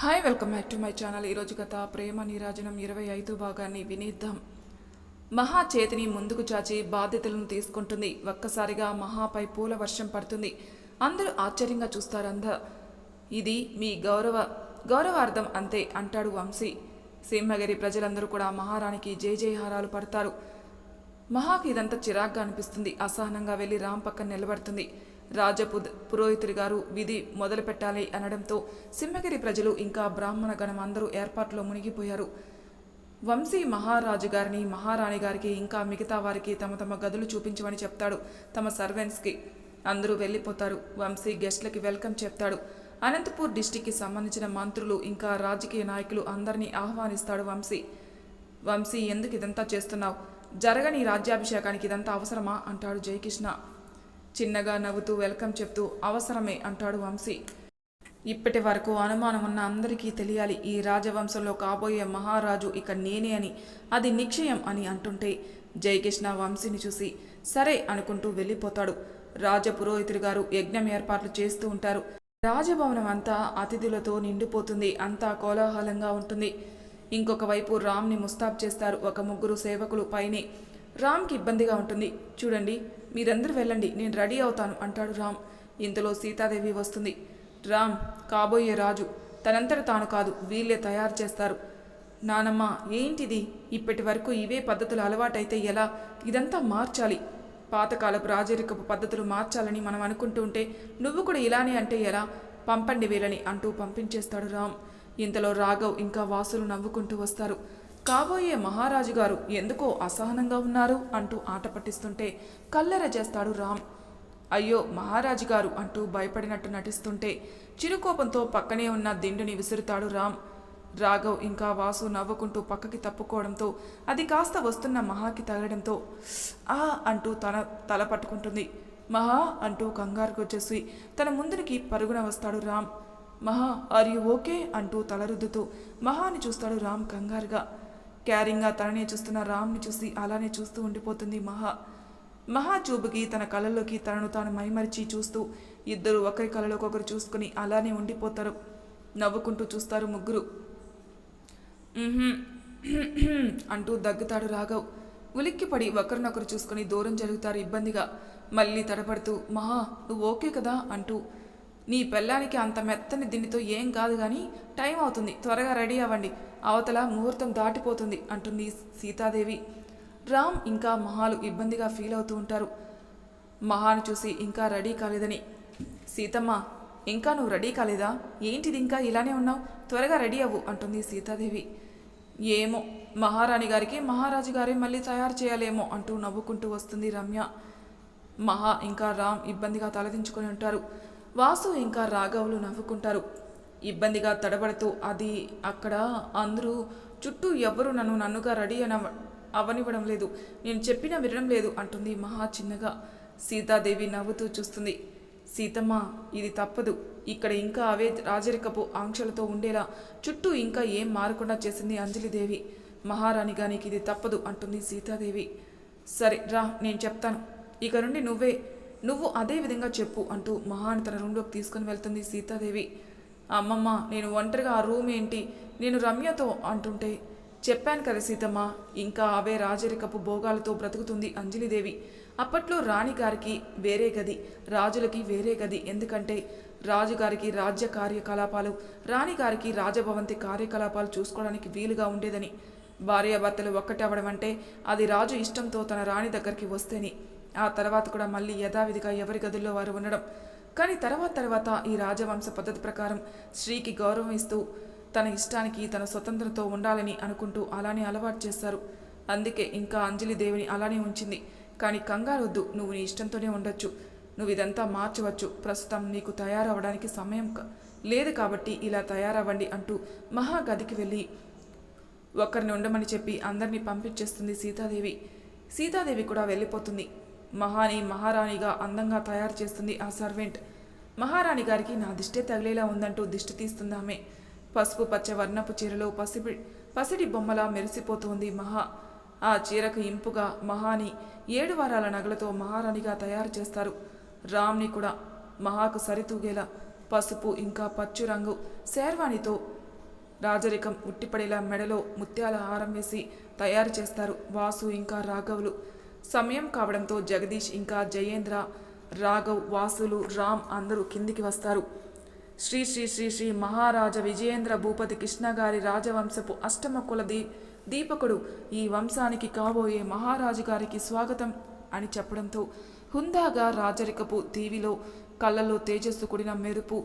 Hi welcome back to my channel ఈరోజు కథ ప్రేమ నీరాజనం ఇరవై ఐదు భాగాన్ని వినిద్దాం. మహా చేతిని ముందుకు చాచి బాధ్యతలను తీసుకుంటుంది. ఒక్కసారిగా మహాపై పూల వర్షం పడుతుంది. అందరూ ఆశ్చర్యంగా చూస్తారు అంద ఇది మీ గౌరవ గౌరవార్థం అంతే అంటాడు వంశీ. సింహగిరి ప్రజలందరూ కూడా మహారాణికి జయజయహారాలు పడతారు. మహాకి ఇదంతా చిరాగ్గా అనిపిస్తుంది. అసహనంగా వెళ్ళి రామ్ పక్కన నిలబడుతుంది. రాజపు పురోహితుడి గారు విధి మొదలు పెట్టాలి అనడంతో సింహగిరి ప్రజలు ఇంకా బ్రాహ్మణ గణం అందరూ ఏర్పాట్లో మునిగిపోయారు. వంశీ మహారాజు గారిని మహారాణి గారికి ఇంకా మిగతా వారికి తమ తమ గదులు చూపించమని చెప్తాడు. తమ సర్వెంట్స్కి అందరూ వెళ్ళిపోతారు. వంశీ గెస్ట్లకి వెల్కమ్ చెప్తాడు. అనంతపూర్ డిస్టిక్కి సంబంధించిన మంత్రులు ఇంకా రాజకీయ నాయకులు అందరినీ ఆహ్వానిస్తాడు వంశీ. వంశీ ఎందుకు ఇదంతా చేస్తున్నావు? జరగని రాజ్యాభిషేకానికి ఇదంతా అవసరమా అంటాడు జయకృష్ణ. చిన్నగా నవ్వుతూ వెల్కమ్ చెప్తూ అవసరమే అంటాడు వంశీ. ఇప్పటి వరకు అనుమానం ఉన్న అందరికీ తెలియాలి ఈ రాజవంశంలో కాబోయే మహారాజు ఇక నేనే అని. అది నిశ్చయం అని అంటుంటే జయకృష్ణ వంశీని చూసి సరే అనుకుంటూ వెళ్ళిపోతాడు. రాజపురోహితుడు గారు యజ్ఞం ఏర్పాట్లు చేస్తూ ఉంటారు. రాజభవనం అంతా అతిథులతో నిండిపోతుంది అంతా కోలాహలంగా ఉంటుంది. ఇంకొక వైపు రామ్ని ముస్తాబ్ చేస్తారు ఒక ముగ్గురు సేవకులు పైనే రామ్కి ఇబ్బందిగా ఉంటుంది. చూడండి మీరందరూ వెళ్ళండి నేను రెడీ అవుతాను అంటాడు రామ్. ఇంతలో సీతాదేవి వస్తుంది. రామ్ కాబోయే రాజు తనంతట తాను కాదు వీళ్ళే తయారు చేస్తారు. నానమ్మ ఏంటిది? ఇప్పటి వరకు ఇవే పద్ధతులు అలవాటైతే ఎలా? ఇదంతా మార్చాలి. పాతకాలపు రాజరికపు పద్ధతులు మార్చాలని మనం అనుకుంటూ ఉంటే నువ్వు కూడా ఇలానే అంటే ఎలా? పంపండి వీళ్ళని అంటూ పంపించేస్తాడు రామ్. ఇంతలో రాఘవ్ ఇంకా వాసులు నవ్వుకుంటూ వస్తారు. కాబోయే మహారాజు గారు ఎందుకో అసహనంగా ఉన్నారు అంటూ ఆట పట్టిస్తుంటే కల్లెర చేస్తాడు రామ్. అయ్యో మహారాజు గారు అంటూ భయపడినట్టు నటిస్తుంటే చిరుకోపంతో పక్కనే ఉన్న దిండుని విసురుతాడు రామ్. రాఘవ్ ఇంకా వాసు నవ్వుకుంటూ పక్కకి తప్పుకోవడంతో అది కాస్త వస్తున్న మహాకి తగలడంతో ఆ అంటూ తన తల పట్టుకుంటుంది. మహా అంటూ కంగారుకు వచ్చేసి తన ముందునికి పరుగున వస్తాడు రామ్. మహా ఆర్ యు ఓకే? అంటూ తలరుద్దుతూ మహాని చూస్తాడు రామ్ కంగారుగా. క్యారింగ్గా తననే చూస్తున్న రామ్ని చూసి అలానే చూస్తూ ఉండిపోతుంది మహా. మహా చూపుకి తన కళ్ళలోకి తనను తాను మైమరిచి చూస్తూ ఇద్దరు ఒకరి కళ్ళలోకి ఒకరు చూసుకుని అలానే ఉండిపోతారు. నవ్వుకుంటూ చూస్తారు ముగ్గురు. అంటూ దగ్గుతాడు రాఘవ్. ఉలిక్కిపడి ఒకరినొకరు చూసుకుని దూరం జరుగుతారు ఇబ్బందిగా. మళ్ళీ తడబడుతూ మహా నువ్వు ఓకే కదా? అంటూ. నీ పెళ్ళానికి అంత మెత్తని దీనితో ఏం కాదు కానీ టైం అవుతుంది. త్వరగా రెడీ అవ్వండి. అవతల ముహూర్తం దాటిపోతుంది అంటుంది సీతాదేవి. రామ్ ఇంకా మహాలు ఇబ్బందిగా ఫీల్ అవుతూ ఉంటారు. మహాను చూసి ఇంకా రెడీ కాలేదని. సీతమ్మ ఇంకా నువ్వు రెడీ కాలేదా? ఏంటిది ఇంకా ఇలానే ఉన్నావు? త్వరగా రెడీ అవ్వు అంటుంది సీతాదేవి. ఏమో మహారాణి గారికి మహారాజు గారే మళ్ళీ తయారు చేయాలేమో అంటూ నవ్వుకుంటూ వస్తుంది రమ్య. మహా ఇంకా రామ్ ఇబ్బందిగా తలదించుకొని ఉంటారు. వాసు ఇంకా రాఘవులు నవ్వుకుంటారు. ఇబ్బందిగా తడబడుతూ అది అక్కడ అందరూ చుట్టూ ఎవ్వరూ నన్ను నన్నుగా రెడీ అన అవనివ్వడం లేదు. నేను చెప్పినా వినడం లేదు అంటుంది మహా చిన్నగా. సీతాదేవి నవ్వుతూ చూస్తుంది. సీతమ్మ ఇది తప్పదు. ఇక్కడ ఇంకా అవే రాజరికపు ఆంక్షలతో ఉండేలా చుట్టూ ఇంకా ఏం మారకుండా చేసింది అంజలిదేవి. మహారాణి గానికి ఇది తప్పదు అంటుంది సీతాదేవి. సరే రా నేను చెప్తాను. ఇక నుండి నువ్వే నువ్వు అదే విధంగా చెప్పు అంటూ మహాని తన రూమ్లోకి తీసుకుని వెళ్తుంది సీతాదేవి. అమ్మమ్మ నేను ఒంటరిగా ఆ రూమ్ ఏంటి? నేను రమ్యతో అంటుంటే చెప్పాను కదా సీతమ్మ ఇంకా అవే రాజరికపు భోగాలతో బ్రతుకుతుంది అంజలిదేవి. అప్పట్లో రాణిగారికి వేరే గది రాజులకి వేరే గది. ఎందుకంటే రాజుగారికి రాజ్య కార్యకలాపాలు రాణిగారికి రాజభవంతి కార్యకలాపాలు చూసుకోవడానికి వీలుగా ఉండేదని. భార్యాభర్తలు ఒక్కటవ్వడం అంటే అది రాజు ఇష్టంతో తన రాణి దగ్గరికి వస్తేని. ఆ తర్వాత కూడా మళ్ళీ యథావిధిగా ఎవరి గదుల్లో వారు ఉండడం. కానీ తర్వాత తర్వాత ఈ రాజవంశ పద్ధతి ప్రకారం స్త్రీకి గౌరవం ఇస్తూ తన ఇష్టానికి తన స్వతంత్రతో ఉండాలని అనుకుంటూ అలానే అలవాటు చేస్తారు అందుకే ఇంకా అంజలి దేవిని అలానే ఉంచింది. కానీ కంగారు వద్దు నువ్వు నీ ఇష్టంతోనే ఉండొచ్చు. నువ్వు ఇదంతా మార్చవచ్చు. ప్రస్తుతం నీకు తయారవడానికి సమయం లేదు కాబట్టి ఇలా తయారవ్వండి అంటూ మహాగదికి వెళ్ళి ఒక్కరిని ఉండమని చెప్పి అందరినీ పంపించేస్తుంది సీతాదేవి. సీతాదేవి కూడా వెళ్ళిపోతుంది. మహాని మహారాణిగా అందంగా తయారు చేస్తుంది ఆ సర్వెంట్. మహారాణి గారికి నా దిష్టే తగిలేలా ఉందంటూ దిష్టి తీస్తుంది ఆమె. పసుపు పచ్చ వర్ణపు చీరలో పసిపి పసిడి బొమ్మలా మెరిసిపోతుంది మహా. ఆ చీరకు ఇంపుగా మహాని ఏడు వారాల నగలతో మహారాణిగా తయారు చేస్తారు. రామ్ని కూడా మహాకు సరితూగేలా పసుపు ఇంకా పచ్చు రంగు శేర్వాణితో రాజరికం ఉట్టిపడేలా మెడలో ముత్యాల హారం వేసి తయారు చేస్తారు. వాసు ఇంకా రాఘవులు సమయం కావడంతో జగదీష్ ఇంకా జయేంద్ర రాఘవ్ వాసులు రామ్ అందరూ కిందికి వస్తారు. శ్రీ శ్రీ శ్రీ శ్రీ మహారాజ విజయేంద్ర భూపతి కృష్ణ గారి రాజవంశపు అష్టమ కుల దీ దీపకుడు ఈ వంశానికి కాబోయే మహారాజు గారికి స్వాగతం అని చెప్పడంతో హుందాగా రాజరికపు దీవిలో కళ్ళలో తేజస్సు కూడిన మెరుపు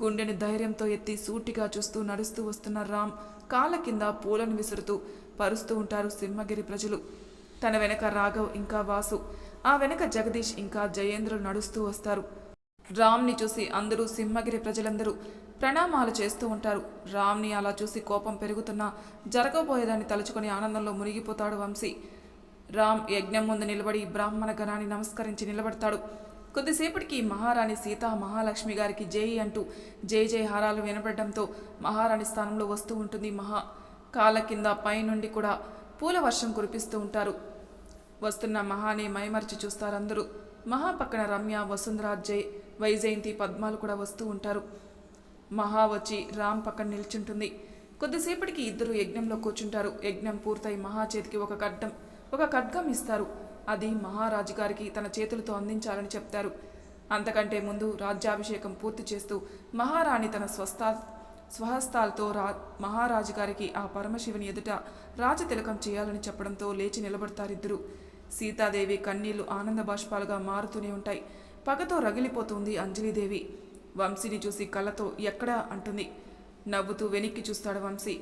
గుండెని ధైర్యంతో ఎత్తి సూటిగా చూస్తూ నడుస్తూ వస్తున్న రామ్ కాళ్ళ కింద పూలను విసురుతూ పరుస్తూ ఉంటారు సింహగిరి ప్రజలు. తన వెనక రాఘవ్ ఇంకా వాసు ఆ వెనక జగదీష్ ఇంకా జయేంద్రులు నడుస్తూ వస్తారు. రామ్ని చూసి అందరూ సింహగిరి ప్రజలందరూ ప్రణామాలు చేస్తూ ఉంటారు. రామ్ని అలా చూసి కోపం పెరుగుతున్నా జరగబోయేదాన్ని తలుచుకొని ఆనందంలో మునిగిపోతాడు వంశీ. రామ్ యజ్ఞం ముందు నిలబడి బ్రాహ్మణ గణాన్ని నమస్కరించి నిలబడతాడు. కొద్దిసేపటికి మహారాణి సీత మహాలక్ష్మి గారికి జై అంటూ జై జై హారాలు వినపడడంతో మహారాణి స్థానంలో వస్తూ ఉంటుంది మహా. కాళ్ళ కింద పైనుండి కూడా పూల వర్షం కురిపిస్తూ ఉంటారు. వస్తున్న మహాని మైమర్చి చూస్తారు అందరూ మహా పక్కన రమ్య వసుంధర జై వైజయంతి పద్మాలు కూడా వస్తూ ఉంటారు. మహా వచ్చి రామ్ పక్కన నిల్చుంటుంది. కొద్దిసేపటికి ఇద్దరు యజ్ఞంలో కూర్చుంటారు. యజ్ఞం పూర్తయి మహా చేతికి ఒక ఖడ్గం ఒక ఖడ్గం ఇస్తారు. అది మహారాజు గారికి తన చేతులతో అందించాలని చెప్తారు. అంతకంటే ముందు రాజ్యాభిషేకం పూర్తి చేస్తూ మహారాణి తన స్వస్థ స్వహస్తాలతో రా మహారాజు గారికి ఆ పరమశివుని ఎదుట రాజతిలకం చేయాలని చెప్పడంతో లేచి నిలబడతారిద్దరు. సీతాదేవి కన్నీళ్ళు ఆనంద బాష్పాలుగా మారుతూనే ఉంటాయి. పగతో రగిలిపోతుంది అంజలిదేవి. వంశీని చూసి కళ్ళతో ఎక్కడా అంటుంది. నవ్వుతూ వెనక్కి చూస్తాడు వంశీ.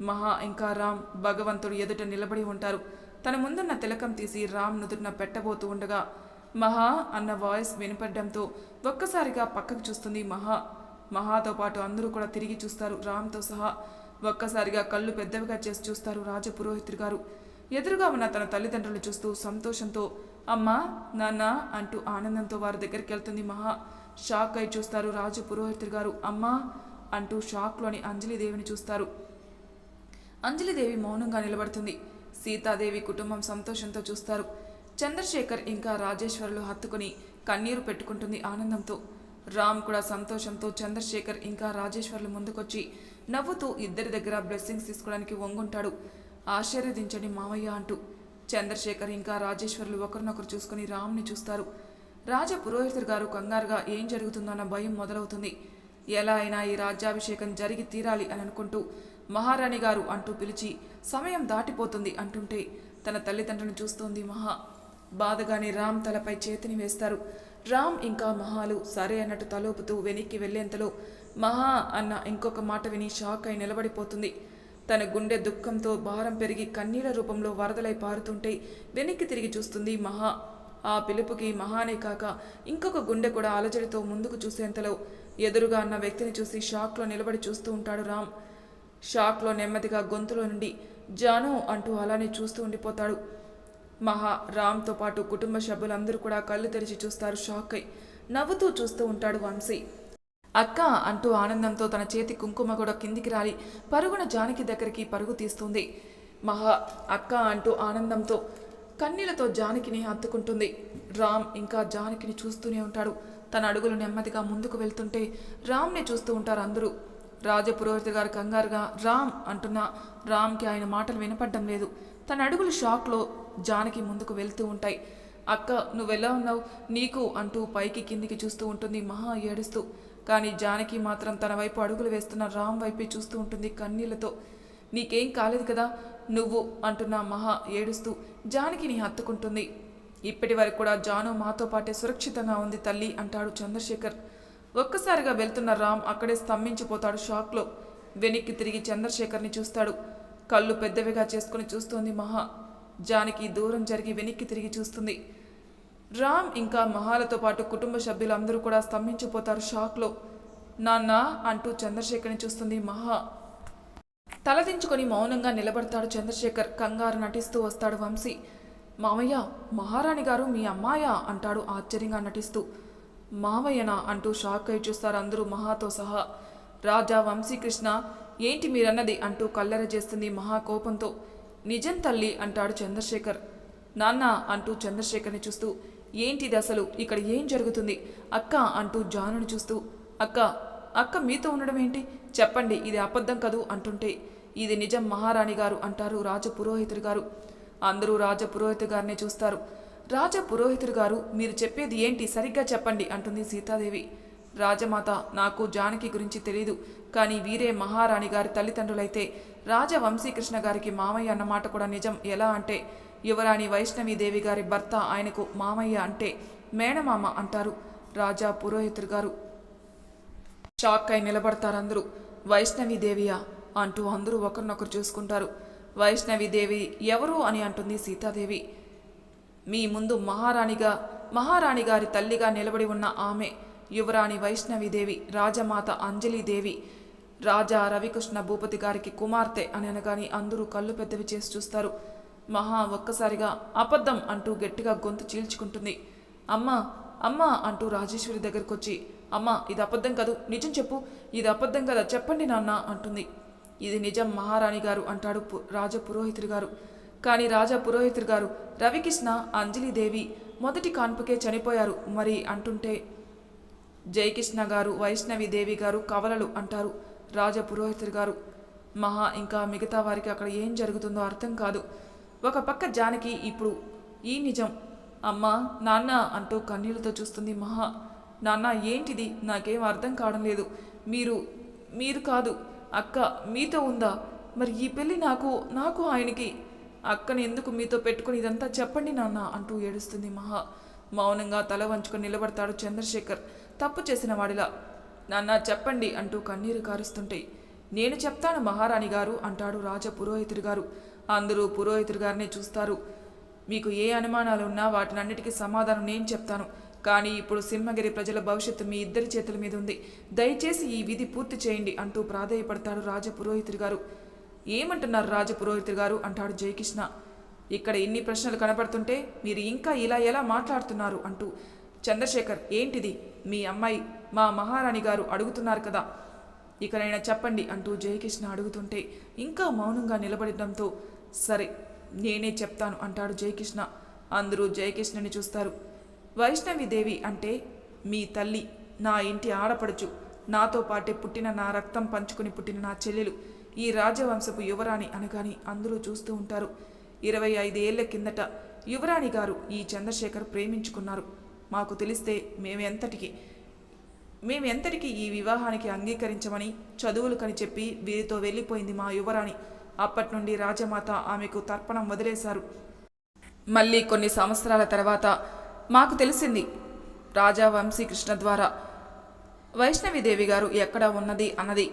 మహా ఇంకా రామ్ భగవంతుడు ఎదుట నిలబడి ఉంటారు. తన ముందున్న తిలకం తీసి రామ్ నుదుటిన పెట్టబోతూ ఉండగా మహా అన్న వాయిస్ వినపడడంతో ఒక్కసారిగా పక్కకు చూస్తుంది మహా. మహాతో పాటు అందరూ కూడా తిరిగి చూస్తారు. రామ్తో సహా ఒక్కసారిగా కళ్ళు పెద్దవిగా చేసి చూస్తారు రాజపురోహితుడు గారు. ఎదురుగా ఉన్న తన తల్లిదండ్రులు చూస్తూ సంతోషంతో అమ్మా నాన్న అంటూ ఆనందంతో వారి దగ్గరికి వెళ్తుంది మహా. షాక్ అయి చూస్తారు రాజు పురోహితుడు గారు. అమ్మా అంటూ షాక్లోని అంజలిదేవిని చూస్తారు. అంజలిదేవి మౌనంగా నిలబడుతుంది. సీతాదేవి కుటుంబం సంతోషంతో చూస్తారు. చంద్రశేఖర్ ఇంకా రాజేశ్వరులు హత్తుకుని కన్నీరు పెట్టుకుంటుంది ఆనందంతో. రామ్ కూడా సంతోషంతో చంద్రశేఖర్ ఇంకా రాజేశ్వర్లు ముందుకొచ్చి నవ్వుతూ ఇద్దరి దగ్గర బ్లెస్సింగ్స్ తీసుకోవడానికి వంగుంటాడు. ఆశీర్వదించండి మావయ్య అంటూ చంద్రశేఖర్ ఇంకా రాజేశ్వర్లు ఒకరినొకరు చూసుకుని రామ్ని చూస్తారు. రాజ పురోహితుడు గారు కంగారుగా ఏం జరుగుతుందన్న భయం మొదలవుతుంది. ఎలా అయినా ఈ రాజ్యాభిషేకం జరిగి తీరాలి అని అనుకుంటూ మహారాణి గారు అంటూ పిలిచి సమయం దాటిపోతుంది అంటుంటే తన తల్లిదండ్రులను చూస్తోంది మహా. బాధగానే రామ్ తలపై చేతిని వేస్తారు. రామ్ ఇంకా మహాలు సరే అన్నట్టు తలోపుతూ వెనక్కి వెళ్ళేంతలో మహా అన్న ఇంకొక మాట విని షాక్ అయి నిలబడిపోతుంది. తన గుండె దుఃఖంతో భారం పెరిగి కన్నీళ్ళ రూపంలో వరదలై పారుతుంటే వెనక్కి తిరిగి చూస్తుంది మహా. ఆ పిలుపుకి మహానే కాక ఇంకొక గుండె కూడా అలజడితో ముందుకు చూసేంతలో ఎదురుగా అన్న వ్యక్తిని చూసి షాక్లో నిలబడి చూస్తూ ఉంటాడు రామ్. షాక్లో నెమ్మదిగా గొంతులో నుండి జాను అంటూ అలానే చూస్తూ ఉండిపోతాడు. మహా రామ్తో పాటు కుటుంబ సభ్యులందరూ కూడా కళ్ళు తెరిచి చూస్తారు షాక్ అయి నవ్వుతూ చూస్తూ ఉంటాడు వంశీ. అక్క అంటూ ఆనందంతో తన చేతి కుంకుమ కూడా కిందికి రాలి పరుగున జానకి దగ్గరికి పరుగు తీస్తుంది. మహా అక్క అంటూ ఆనందంతో కన్నీళ్ళతో జానకిని హత్తుకుంటుంది. రామ్ ఇంకా జానకిని చూస్తూనే ఉంటాడు. తన అడుగులు నెమ్మదిగా ముందుకు వెళ్తుంటే రామ్ని చూస్తూ ఉంటారు అందరూ. రాజపురోహిత గారు కంగారుగా రామ్ అంటున్నా రామ్కి ఆయన మాటలు వినపడడం లేదు. తన అడుగులు షాక్లో జానకి ముందుకు వెళ్తూ ఉంటాయి. అక్క నువ్వెలా ఉన్నావు? నీకు అంటూ పైకి కిందికి చూస్తూ ఉంటుంది మహా ఏడుస్తూ. కానీ జానకి మాత్రం తన వైపు అడుగులు వేస్తున్న రామ్ వైపే చూస్తూ ఉంటుంది కన్నీళ్ళతో. నీకేం కాలేదు కదా? నువ్వు అంటున్న మహా ఏడుస్తూ జానకిని హత్తుకుంటుంది. ఇప్పటి వరకు కూడా జాను మాతో పాటే సురక్షితంగా ఉంది తల్లి అంటాడు చంద్రశేఖర్. ఒక్కసారిగా వెళ్తున్న రామ్ అక్కడే స్తంభించిపోతాడు షాక్లో. వెనక్కి తిరిగి చంద్రశేఖర్ని చూస్తాడు. కళ్ళు పెద్దవిగా చేసుకుని చూస్తోంది మహా. జానికి దూరం జరిగి వెనక్కి తిరిగి చూస్తుంది. రామ్ ఇంకా మహాలతో పాటు కుటుంబ సభ్యులందరూ కూడా స్తంభించిపోతారు షాక్లో. నాన్న అంటూ చంద్రశేఖర్ని చూస్తుంది మహా. తలదించుకొని మౌనంగా నిలబడతాడు చంద్రశేఖర్. కంగారు నటిస్తూ వస్తాడు వంశీ. మామయ్య మహారాణి గారు మీ అమ్మాయా? అంటాడు ఆశ్చర్యంగా నటిస్తూ. మామయ్యనా? అంటూ షాక్ అయి చూస్తారు అందరూ మహాతో సహా. రాజా వంశీకృష్ణ ఏంటి మీరన్నది అంటూ కల్లెర చేస్తుంది మహా కోపంతో నిజం తల్లి అంటాడు చంద్రశేఖర్. నాన్న అంటూ చంద్రశేఖర్ని చూస్తూ ఏంటిది అసలు? ఇక్కడ ఏం జరుగుతుంది? అక్క అంటూ జానుని చూస్తూ అక్క అక్క మీతో ఉండడం ఏంటి? చెప్పండి ఇది అబద్ధం కదూ? అంటుంటే ఇది నిజం మహారాణి గారు అంటారు రాజపురోహితుడు గారు. అందరూ రాజపురోహితుడు గారినే చూస్తారు. రాజపురోహితుడు గారు మీరు చెప్పేది ఏంటి? సరిగ్గా చెప్పండి అంటుంది సీతాదేవి. రాజమాత నాకు జానకి గురించి తెలియదు కానీ వీరే మహారాణి గారి తల్లిదండ్రులైతే రాజవంశీకృష్ణ గారికి మామయ్య అన్నమాట కూడా నిజం. ఎలా అంటే యువరాణి వైష్ణవీదేవి గారి భర్త ఆయనకు మామయ్య అంటే మేనమామ అంటారు రాజా పురోహితుడు గారు. షాక్ అయి నిలబడతారు అందరూ వైష్ణవీదేవియా అంటూ అందరూ ఒకరినొకరు చూసుకుంటారు. వైష్ణవీదేవి ఎవరు అని అంటుంది సీతాదేవి. మీ ముందు మహారాణిగా మహారాణి గారి తల్లిగా నిలబడి ఉన్న ఆమె యువరాణి వైష్ణవీదేవి రాజమాత అంజలీదేవి. రాజా రవికృష్ణ భూపతి గారికి కుమార్తె అని అనగాని అందరూ కళ్ళు పెద్దవి చేసి చూస్తారు. మహా ఒక్కసారిగా అబద్ధం అంటూ గట్టిగా గొంతు చీల్చుకుంటుంది. అమ్మా అమ్మా అంటూ రాజేశ్వరి దగ్గరకు వచ్చి అమ్మా ఇది అబద్ధం కాదు? నిజం చెప్పు. ఇది అబద్ధం కదా? చెప్పండి నాన్న అంటుంది. ఇది నిజం మహారాణి గారు అంటాడు పు- రాజ పురోహితుడు గారు. కానీ రాజా పురోహితుడు గారు రవికృష్ణ అంజలిదేవి మొదటి కాన్పుకే చనిపోయారు. మరి అంటుంటే జయకృష్ణ గారు వైష్ణవి దేవి గారు కవలలు అంటారు. రాజా పురోహితుడు గారు మహా ఇంకా మిగతా వారికి అక్కడ ఏం జరుగుతుందో అర్థం కాదు. ఒక పక్క జానకి ఇప్పుడు ఈ నిజం అమ్మా నాన్న అంటూ కన్నీళ్ళతో చూస్తుంది మహా. నాన్న ఏంటిది? నాకేం అర్థం కావడం లేదు. మీరు మీరు కాదు అక్క మీతో ఉందా? మరి ఈ పెళ్ళి నాకు నాకు ఆయనకి అక్కని ఎందుకు మీతో పెట్టుకుని ఇదంతా చెప్పండి నాన్న అంటూ ఏడుస్తుంది మహా. మౌనంగా తల వంచుకొని నిలబడతాడు చంద్రశేఖర్. తప్పు చేసిన వాడిలా. నాన్న చెప్పండి అంటూ కన్నీరు కారుస్తుంటే. నేను చెప్తాను మహారాణి గారు అంటాడు రాజ పురోహితుడు గారు. అందరూ పురోహితుడు గారినే చూస్తారు. మీకు ఏ అనుమానాలు ఉన్నా వాటినన్నిటికీ సమాధానం నేను చెప్తాను. కానీ ఇప్పుడు సింహగిరి ప్రజల భవిష్యత్తు మీ ఇద్దరి చేతుల మీద ఉంది. దయచేసి ఈ విధి పూర్తి చేయండి అంటూ ప్రాధేయపడతాడు రాజ పురోహితుడు గారు. ఏమంటున్నారు రాజ పురోహితుడు గారు? అంటాడు జయకృష్ణ. ఇక్కడ ఇన్ని ప్రశ్నలు కనపడుతుంటే మీరు ఇంకా ఇలా ఎలా మాట్లాడుతున్నారు? అంటూ చంద్రశేఖర్ ఏంటిది? మీ అమ్మాయి మా మహారాణి గారు అడుగుతున్నారు కదా. ఇకనైనా చెప్పండి అంటూ జయకృష్ణ అడుగుతుంటే ఇంకా మౌనంగా నిలబడడంతో సరే నేనే చెప్తాను అంటాడు జయకృష్ణ. అందరూ జయకృష్ణని చూస్తారు. వైష్ణవిదేవి అంటే మీ తల్లి నా ఇంటి ఆడపడుచు నాతో పాటే పుట్టిన నా రక్తం పంచుకుని పుట్టిన నా చెల్లెలు ఈ రాజవంశపు యువరాణి అనగాని అందరూ చూస్తూ ఉంటారు. ఇరవై ఐదేళ్ళ కిందట యువరాణి గారు ఈ చంద్రశేఖర్ ప్రేమించుకున్నారు. మాకు తెలిస్తే మేమెంతటికి మేమెంతటికి ఈ వివాహానికి అంగీకరించమని చదువులు కని చెప్పి వీరితో వెళ్ళిపోయింది మా యువరాణి. అప్పటి నుండి రాజమాత ఆమెకు తర్పణం వదిలేశారు. మళ్ళీ కొన్ని సంవత్సరాల తర్వాత మాకు తెలిసింది రాజా వంశీకృష్ణ ద్వారా వైష్ణవిదేవి గారు ఎక్కడ ఉన్నది అన్నది.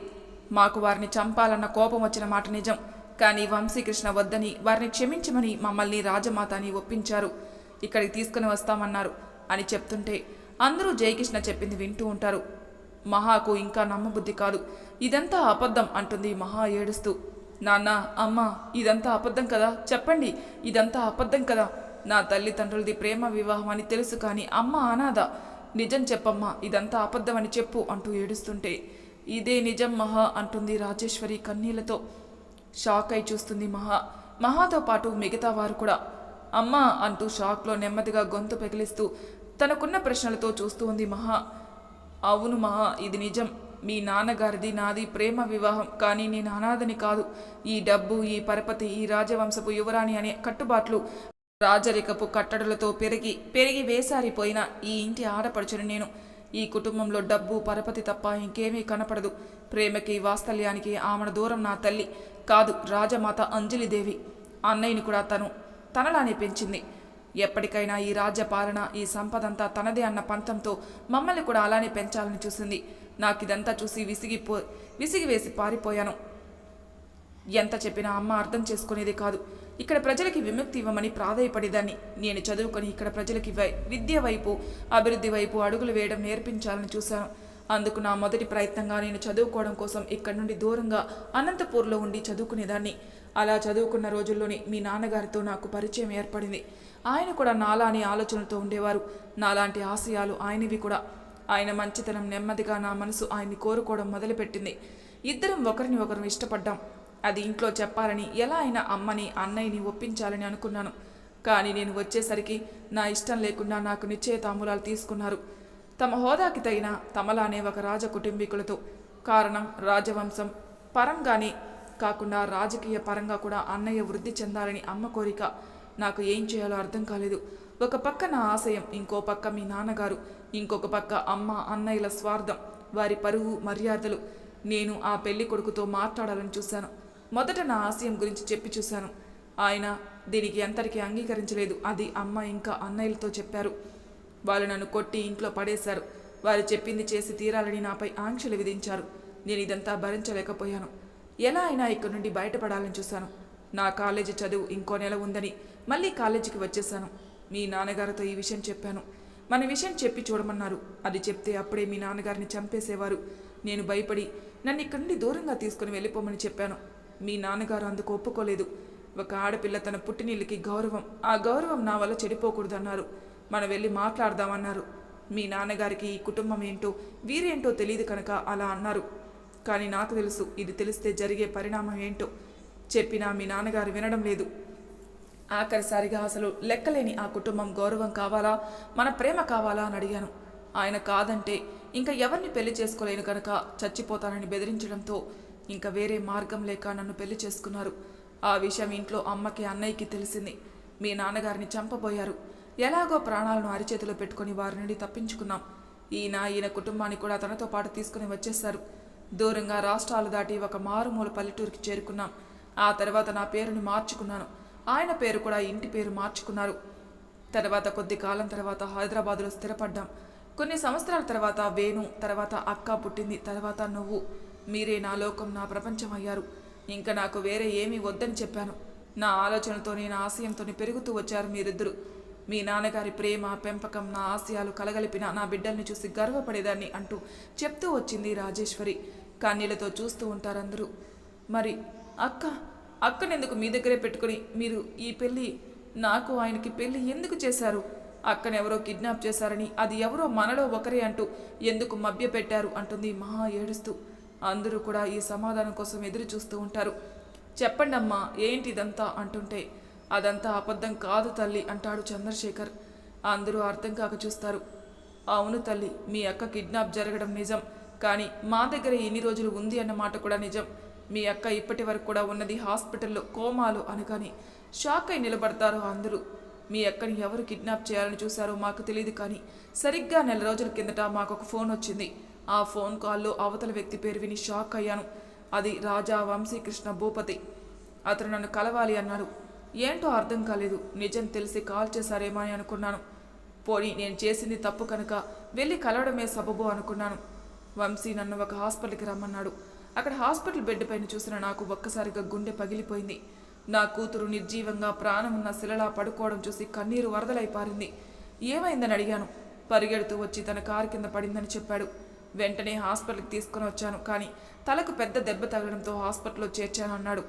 మాకు వారిని చంపాలన్న కోపం వచ్చిన మాట నిజం కానీ వంశీకృష్ణ వద్దని వారిని క్షమించమని మమ్మల్ని రాజమాత అని ఒప్పించారు. ఇక్కడికి తీసుకుని వస్తామన్నారు అని చెప్తుంటే అందరూ జయకృష్ణ చెప్పింది వింటూ ఉంటారు. మహాకు ఇంకా నమ్మబుద్ధి కాదు. ఇదంతా అబద్ధం అంటుంది మహా ఏడుస్తూ. నాన్న అమ్మ ఇదంతా అబద్ధం కదా? చెప్పండి. ఇదంతా అబద్ధం కదా? నా తల్లిదండ్రులది ప్రేమ వివాహం అని తెలుసు కానీ అమ్మ అనాథ. నిజం చెప్పమ్మా ఇదంతా అబద్ధం అని చెప్పు అంటూ ఏడుస్తుంటే. ఇదే నిజం మహా అంటుంది రాజేశ్వరి కన్నీళ్ళతో. షాక్ అయి చూస్తుంది మహా. మహాతో పాటు మిగతా వారు కూడా. అమ్మా అంటూ షాక్లో నెమ్మదిగా గొంతు పెగిలిస్తూ. తనకున్న ప్రశ్నలతో చూస్తూ ఉంది మహా. అవును మహా ఇది నిజం. మీ నాన్నగారిది నాది ప్రేమ వివాహం. కానీ నేను అనాథని కాదు. ఈ డబ్బు ఈ పరపతి ఈ రాజవంశపు యువరాణి అనే కట్టుబాట్లు రాజరికపు కట్టడలతో పెరిగి పెరిగి వేసారిపోయిన ఈ ఇంటి ఆడపడుచుని నేను. ఈ కుటుంబంలో డబ్బు పరపతి తప్ప ఇంకేమీ కనపడదు. ప్రేమకి వాత్సల్యానికి ఆమెను దూరం నా తల్లి. కాదు రాజమాత అంజలిదేవి. అన్నయ్యని కూడా తను తనలానే పెంచింది. ఎప్పటికైనా ఈ రాజ్య పాలన ఈ సంపదంతా తనదే అన్న పంతంతో మమ్మల్ని కూడా అలానే పెంచాలని చూసింది. నాకు ఇదంతా చూసి విసిగిపో విసిగివేసి పారిపోయాను. ఎంత చెప్పినా అమ్మ అర్థం చేసుకునేది కాదు. ఇక్కడ ప్రజలకి విముక్తి ఇవ్వమని ప్రాధాయపడేదాన్ని. నేను చదువుకొని ఇక్కడ ప్రజలకి వై- విద్య వైపు అభివృద్ధి వైపు అడుగులు వేయడం నేర్పించాలని చూశాను. అందుకు నా మొదటి ప్రయత్నంగా నేను చదువుకోవడం కోసం ఇక్కడి నుండి దూరంగా అనంతపూర్లో ఉండి చదువుకునేదాన్ని. అలా చదువుకున్న రోజుల్లోనే మీ నాన్నగారితో నాకు పరిచయం ఏర్పడింది. ఆయన కూడా నాలాని ఆలోచనలతో ఉండేవారు. నాలాంటి ఆశయాలు ఆయనవి కూడా. ఆయన మంచితనం నెమ్మదిగా నా మనసు ఆయన్ని కోరుకోవడం మొదలుపెట్టింది. ఇద్దరం ఒకరిని ఒకరు ఇష్టపడ్డాం. అది ఇంట్లో చెప్పాలని ఎలా అయినా అమ్మని అన్నయ్యని ఒప్పించాలని అనుకున్నాను. కానీ నేను వచ్చేసరికి నా ఇష్టం లేకుండా నాకు నిశ్చయ తాంబూలాలు తీసుకున్నారు. తమ హోదాకి తగిన తమలానే ఒక రాజ కుటుంబీకులతో కారణం రాజవంశం. పరంగానే కాకుండా రాజకీయ పరంగా కూడా అన్నయ్య వృద్ధి చెందాలని అమ్మ కోరిక. నాకు ఏం చేయాలో అర్థం కాలేదు. ఒక పక్క నా ఆశయం ఇంకో పక్క మీ నాన్నగారు ఇంకొక పక్క అమ్మ అన్నయ్యల స్వార్థం వారి పరువు మర్యాదలు. నేను ఆ పెళ్ళి కొడుకుతో మాట్లాడాలని చూశాను. మొదట నా ఆశయం గురించి చెప్పి చూశాను. ఆయన దీనికి ఎంతరికీ అంగీకరించలేదు. అది అమ్మ ఇంకా అన్నయ్యలతో చెప్పారు. వాళ్ళు నన్ను కొట్టి ఇంట్లో పడేశారు. వారు చెప్పింది చేసి తీరాలని నాపై ఆంక్షలు విధించారు. నేను ఇదంతా భరించలేకపోయాను. ఎలా అయినా ఇక్కడి నుండి బయటపడాలని చూశాను. నా కాలేజీ చదువు ఇంకో నెల ఉందని మళ్ళీ కాలేజీకి వచ్చేసాను మీ నాన్నగారితో ఈ విషయం చెప్పాను. మన విషయం చెప్పి చూడమన్నారు. అది చెప్తే అప్పుడే మీ నాన్నగారిని చంపేసేవారు. నేను భయపడి నన్ను ఇక్కడి నుండి దూరంగా తీసుకుని వెళ్ళిపోమని చెప్పాను. మీ నాన్నగారు అందుకు ఒప్పుకోలేదు. ఒక ఆడపిల్ల తన పుట్టినీళ్ళకి గౌరవం ఆ గౌరవం నా వల్ల చెడిపోకూడదన్నారు. మనం వెళ్ళి మాట్లాడదామన్నారు. మీ నాన్నగారికి ఈ కుటుంబం ఏంటో వీరేంటో తెలియదు కనుక అలా అన్నారు. కానీ నాకు తెలుసు ఇది తెలిస్తే జరిగే పరిణామం ఏంటో. చెప్పినా మీ నాన్నగారు వినడం లేదు. ఆఖరిసారిగా అసలు లెక్కలేని ఆ కుటుంబం గౌరవం కావాలా? మన ప్రేమ కావాలా అని అడిగాను. ఆయన కాదంటే ఇంకా ఎవరిని పెళ్ళి చేసుకోలేను కనుక చచ్చిపోతానని బెదిరించడంతో ఇంకా వేరే మార్గం లేక నన్ను పెళ్ళి చేసుకున్నారు. ఆ విషయం ఇంట్లో అమ్మకి అన్నయ్యకి తెలిసింది. మీ నాన్నగారిని చంపబోయారు. ఎలాగో ప్రాణాలను అరిచేతిలో పెట్టుకుని వారి నుండి తప్పించుకున్నాం. ఈయన ఈయన కుటుంబాన్ని కూడా తనతో పాటు తీసుకుని వచ్చేశారు. దూరంగా రాష్ట్రాలు దాటి ఒక మారుమూల పల్లెటూరుకి చేరుకున్నాం. ఆ తర్వాత నా పేరుని మార్చుకున్నాను. ఆయన పేరు కూడా ఇంటి పేరు మార్చుకున్నారు. తర్వాత కొద్ది కాలం తర్వాత హైదరాబాదులో స్థిరపడ్డాం. కొన్ని సంవత్సరాల తర్వాత వేణు తర్వాత అక్క పుట్టింది తర్వాత నువ్వు. మీరే నా లోకం నా ప్రపంచం అయ్యారు. ఇంకా నాకు వేరే ఏమీ వద్దని చెప్పాను. నా ఆలోచనతోనే నా ఆశయంతోనే పెరుగుతూ వచ్చారు మీరిద్దరు. మీ నాన్నగారి ప్రేమ పెంపకం నా ఆశయాలు కలగలిపిన నా బిడ్డల్ని చూసి గర్వపడేదాన్ని అంటూ చెప్తూ వచ్చింది రాజేశ్వరి. కన్నీళ్ళతో చూస్తూ ఉంటారందరూ మరి అక్క అక్కనెందుకు మీ దగ్గరే పెట్టుకుని మీరు ఈ పెళ్ళి నాకు ఆయనకి పెళ్ళి ఎందుకు చేశారు? అక్కనెవరో కిడ్నాప్ చేశారని అది ఎవరో మనలో ఒకరే అంటూ ఎందుకు మభ్య పెట్టారు అంటుంది మహా ఏడుస్తూ. అందరూ కూడా ఈ సమాధానం కోసం ఎదురు చూస్తూ ఉంటారు. చెప్పండమ్మా ఏంటి ఇదంతా అంటుంటే అదంతా అబద్ధం కాదు తల్లి అంటాడు చంద్రశేఖర్. అందరూ అర్థం కాక చూస్తారు. అవును తల్లి మీ అక్క కిడ్నాప్ జరగడం నిజం కానీ మా దగ్గర ఎన్ని రోజులు ఉంది అన్న మాట కూడా నిజం. మీ అక్క ఇప్పటి వరకు కూడా ఉన్నది హాస్పిటల్లో కోమాలు అనగాని షాక్ అయి నిలబడతారు అందరూ. మీ అక్కని ఎవరు కిడ్నాప్ చేయాలని చూశారో మాకు తెలియదు కానీ సరిగ్గా నెల రోజుల కిందట మాకు ఒక ఫోన్ వచ్చింది. ఆ ఫోన్ కాల్లో అవతల వ్యక్తి పేరు విని షాక్ అయ్యాను. అది రాజా వంశీకృష్ణ భూపతి. అతను నన్ను కలవాలి అన్నాడు. ఏంటో అర్థం కాలేదు. నిజం తెలిసి కాల్ చేశారేమో అని అనుకున్నాను. పోనీ నేను చేసింది తప్పు కనుక వెళ్ళి కలవడమే సబబు అనుకున్నాను. వంశీ నన్ను ఒక హాస్పిటల్కి రమ్మన్నాడు. అక్కడ హాస్పిటల్ బెడ్ పైన చూసిన నాకు ఒక్కసారిగా గుండె పగిలిపోయింది. నా కూతురు నిర్జీవంగా ప్రాణమున్న శిలలా పడుకోవడం చూసి కన్నీరు వరదలై పారింది. ఏమైందని అడిగాను. పరిగెడుతూ వచ్చి తన కారు కింద పడిందని చెప్పాడు. వెంటనే హాస్పిటల్కి తీసుకుని వచ్చాను కానీ తలకు పెద్ద దెబ్బ తగలడంతో హాస్పిటల్లో చేర్చాను అన్నాడు.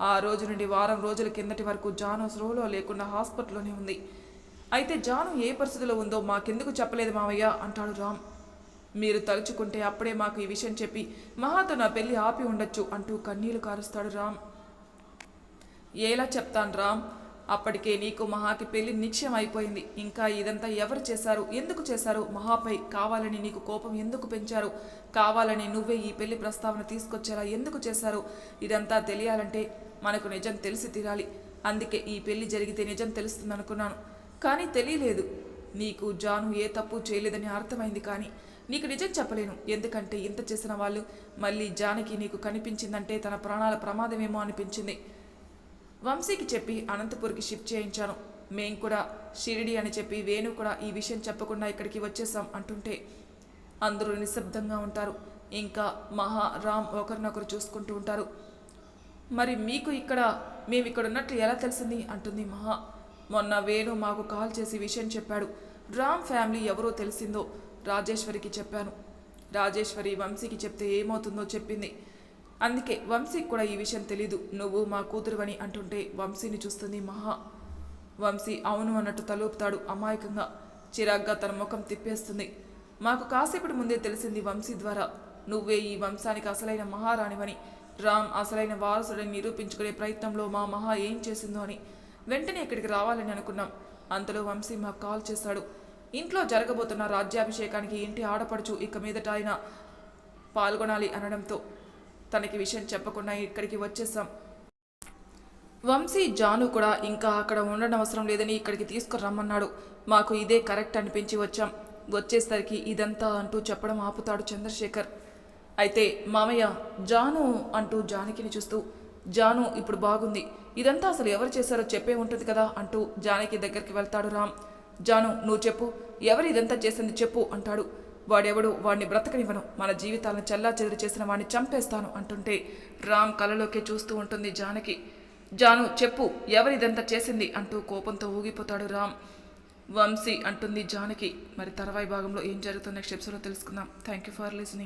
ఆ రోజు నుండి వారం రోజుల కిందటి వరకు జాను స్రోలో లేకుండా హాస్పిటల్లోనే ఉంది. అయితే జాను ఏ పరిస్థితిలో ఉందో మాకెందుకు చెప్పలేదు మావయ్య? అంటాడు రామ్. మీరు తలుచుకుంటే అప్పుడే మాకు ఈ విషయం చెప్పి మహాతో నా పెళ్ళి ఆపి ఉండొచ్చు అంటూ కన్నీళ్ళు కారుస్తాడు రామ్. ఎలా చెప్తాను రామ్? అప్పటికే నీకు మహాకి పెళ్ళి నిశ్చయం అయిపోయింది. ఇంకా ఇదంతా ఎవరు చేశారు? ఎందుకు చేశారు? మహాపై కావాలని నీకు కోపం ఎందుకు పెంచారు? కావాలని నువ్వే ఈ పెళ్ళి ప్రస్తావన తీసుకొచ్చేలా ఎందుకు చేశారు? ఇదంతా తెలియాలంటే మనకు నిజం తెలిసి తీరాలి. అందుకే ఈ పెళ్ళి జరిగితే నిజం తెలుస్తుంది అనుకున్నాను కానీ తెలియలేదు. నీకు జాను ఏ తప్పు చేయలేదని అర్థమైంది కానీ నీకు నిజం చెప్పలేను. ఎందుకంటే ఇంత చేసిన వాళ్ళు మళ్ళీ జానకి నీకు కనిపించిందంటే తన ప్రాణాల ప్రమాదమేమో అనిపించింది. వంశీకి చెప్పి అనంతపూర్కి షిఫ్ట్ చేయించాను. మేం కూడా షిరిడి అని చెప్పి వేణు కూడా ఈ విషయం చెప్పకుండా ఇక్కడికి వచ్చేసాం అంటుంటే అందరూ నిశ్శబ్దంగా ఉంటారు. ఇంకా మహా రామ్ ఒకరినొకరు చూసుకుంటూ ఉంటారు. మరి మీకు ఇక్కడ మేము ఇక్కడ ఉన్నట్లు ఎలా తెలిసింది? అంటుంది మహా. మొన్న వేణు మాకు కాల్ చేసి విషయం చెప్పాడు. రామ్ ఫ్యామిలీ ఎవరో తెలిసిందో రాజేశ్వరికి చెప్పాను. రాజేశ్వరి వంశీకి చెప్తే ఏమవుతుందో చెప్పింది. అందుకే వంశీకి కూడా ఈ విషయం తెలీదు. నువ్వు మా కూతురువని అంటుంటే వంశీని చూస్తుంది మహా. వంశీ అవును అన్నట్టు తలూపుతాడు అమాయకంగా. చిరాగ్గా తన ముఖం తిప్పేస్తుంది. మాకు కాసేపటి ముందే తెలిసింది వంశీ ద్వారా. నువ్వే ఈ వంశానికి అసలైన మహారాణివని. రామ్ అసలైన వారసుడని నిరూపించుకునే ప్రయత్నంలో మా మహా ఏం చేసిందో అని వెంటనే ఇక్కడికి రావాలని అనుకున్నాం. అంతలో వంశీ మాకు కాల్ చేశాడు ఇంట్లో జరగబోతున్న రాజ్యాభిషేకానికి ఇంటి ఆడపడుచు ఇక మీదట ఆయన పాల్గొనాలి అనడంతో తనకి విషయం చెప్పకుండా ఇక్కడికి వచ్చేసాం వంశీ జాను కూడా ఇంకా అక్కడ ఉండడం అవసరం లేదని ఇక్కడికి తీసుకురమ్మన్నాడు. మాకు ఇదే కరెక్ట్ అనిపించి వచ్చాం. వచ్చేసరికి ఇదంతా అంటూ చెప్పడం ఆపుతాడు చంద్రశేఖర్. అయితే మామయ్య జాను అంటూ జానకిని చూస్తూ జాను ఇప్పుడు బాగుంది. ఇదంతా అసలు ఎవరు చేశారో చెప్పే ఉంటుంది కదా అంటూ జానకి దగ్గరికి వెళ్తాడు రామ్. జాను నువ్వు చెప్పు. ఎవరు ఇదంతా చేసింది చెప్పు అంటాడు. వాడెవడు వాడిని బ్రతకనివ్వను. మన జీవితాలను చల్లా చెదురు చేసిన వాడిని చంపేస్తాను అంటుంటే రామ్ కలలోకి చూస్తూ ఉంటుంది జానకి. జాను చెప్పు ఎవరిదంతా చేసింది అంటూ కోపంతో ఊగిపోతాడు రామ్. వంశీ అంటుంది జానకి. మరి తర్వాయి భాగంలో ఏం జరుగుతుందో నెక్స్ట్ ఎపిసోడ్లో తెలుసుకుందాం. Thank you for listening